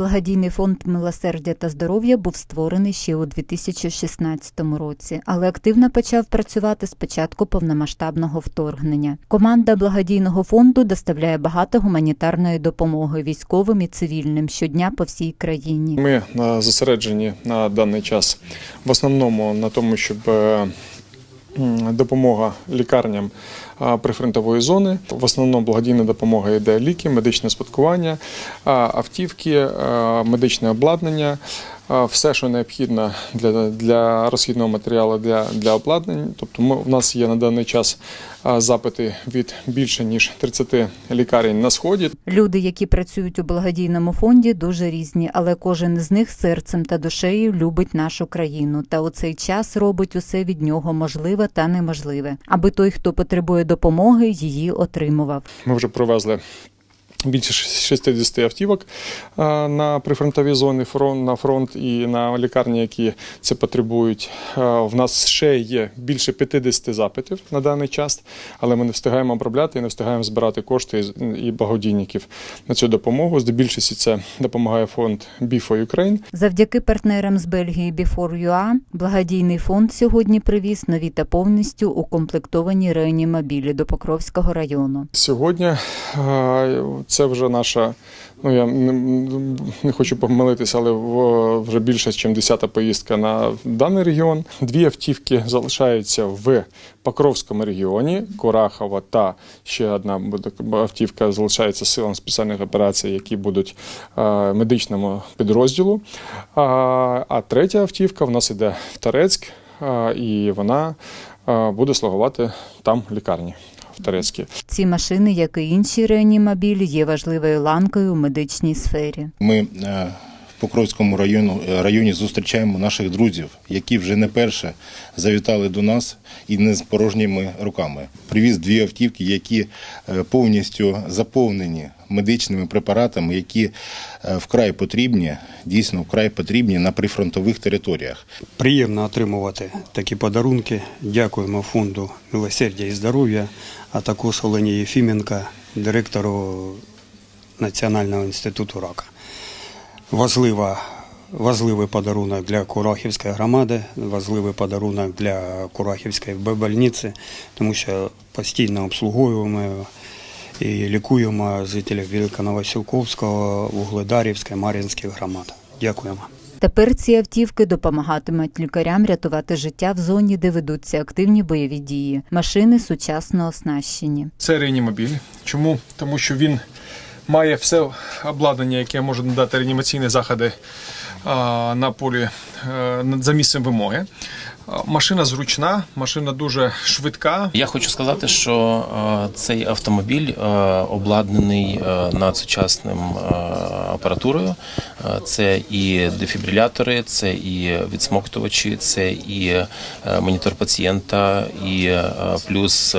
Благодійний фонд милосердя та здоров'я був створений ще у 2016 році, але активно почав працювати з початку повномасштабного вторгнення. Команда благодійного фонду доставляє багато гуманітарної допомоги військовим і цивільним щодня по всій країні. Ми е, зосереджені на даний час в основному на тому, щоб е, допомога лікарням прифронтової зони. В основному благодійна допомога йде ліки, медичне спадкування, автівки, медичне обладнання. Все, що необхідно для, для розхідного матеріалу для, для обладнання. Тобто ми, в нас є на даний час запити від більше ніж 30 лікарень на сході. Люди, які працюють у благодійному фонді, дуже різні, але кожен з них серцем та душею любить нашу країну та у цей час робить усе від нього можливе та неможливе, аби той, хто потребує допомоги, її отримував. Ми вже привезли більше 60 автівок е, на прифронтові зони фронт, на фронт і на лікарні, які це потребують. Е, В нас ще є більше 50 запитів на даний час, але ми не встигаємо обробляти і не встигаємо збирати кошти і- благодійників на цю допомогу. Здебільшості це допомагає фонд Be for Ukraine. Завдяки партнерам з Бельгії Before.ua благодійний фонд сьогодні привіз нові та повністю укомплектовані реанімобілі до Покровського району. Сьогодні е, це вже наша, ну я не, не хочу помилитися, але вже більше, ніж 10 поїздка на даний регіон. Дві автівки залишаються в Покровському регіоні, Курахова та ще одна автівка залишається силам спеціальних операцій, які будуть е, медичному підрозділу. А, а третя автівка в нас іде в Торецьк, е, і вона е, буде слугувати там лікарні в Торецькій. Ці машини, як і інші реанімобілі, є важливою ланкою у медичній сфері. Ми е, в Покровському району, е, районі зустрічаємо наших друзів, які вже не перше завітали до нас і не з порожніми руками. Привіз дві автівки, які е, повністю заповнені медичними препаратами, які е, вкрай потрібні, дійсно вкрай потрібні на прифронтових територіях. Приємно отримувати такі подарунки. Дякуємо фонду милосердя і здоров'я, а також Олені Єфіменка, директору Національного інституту рака. Важлива, важливий подарунок для Курахівської громади, важливий подарунок для Курахівської больниці, тому що постійно обслуговуємо і лікуємо жителів Великоновосілковського, Вугледарівської, Мар'їнських громад. Дякуємо. Тепер ці автівки допомагатимуть лікарям рятувати життя в зоні, де ведуться активні бойові дії. Машини сучасно оснащені. Це реанімобіль. Чому? Тому що він має все обладнання, яке може надати реанімаційні заходи а, на полі е, за місцем вимоги. Машина зручна, машина дуже швидка. Я хочу сказати, що е, цей автомобіль е, обладнаний е, надсучасним е, апаратурою. Це і дефібрилятори, це і відсмоктувачі, це і монітор пацієнта, і плюс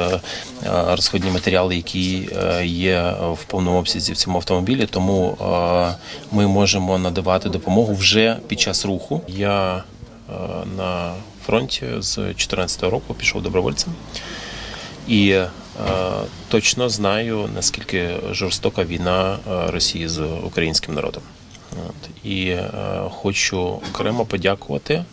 розходні матеріали, які є в повному обсязі в цьому автомобілі. Тому ми можемо надавати допомогу вже під час руху. Я на фронті з 2014 року пішов добровольцем. І е, точно знаю, наскільки жорстока війна е, Росії з українським народом. От. І е, хочу окремо подякувати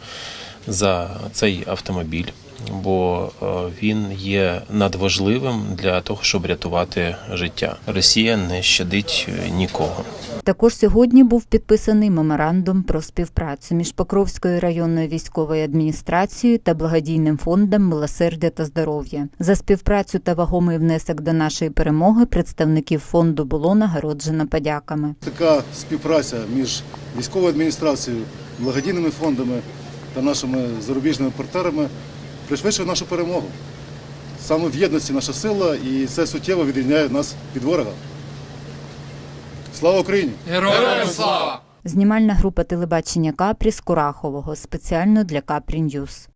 за цей автомобіль, бо е, він є надважливим для того, щоб рятувати життя. Росія не щадить е, нікого. Також сьогодні був підписаний меморандум про співпрацю між Покровською районною військовою адміністрацією та благодійним фондом милосердя та здоров'я. За співпрацю та вагомий внесок до нашої перемоги представників фонду було нагороджено подяками. Така співпраця між військовою адміністрацією, благодійними фондами та нашими зарубіжними партнерами пришвидшує нашу перемогу. Саме в єдності наша сила і це суттєво відрізняє нас від ворога. Слава Україні! Героям слава! Знімальна група телебачення Капрі з Курахового спеціально для Капрі Ньюз.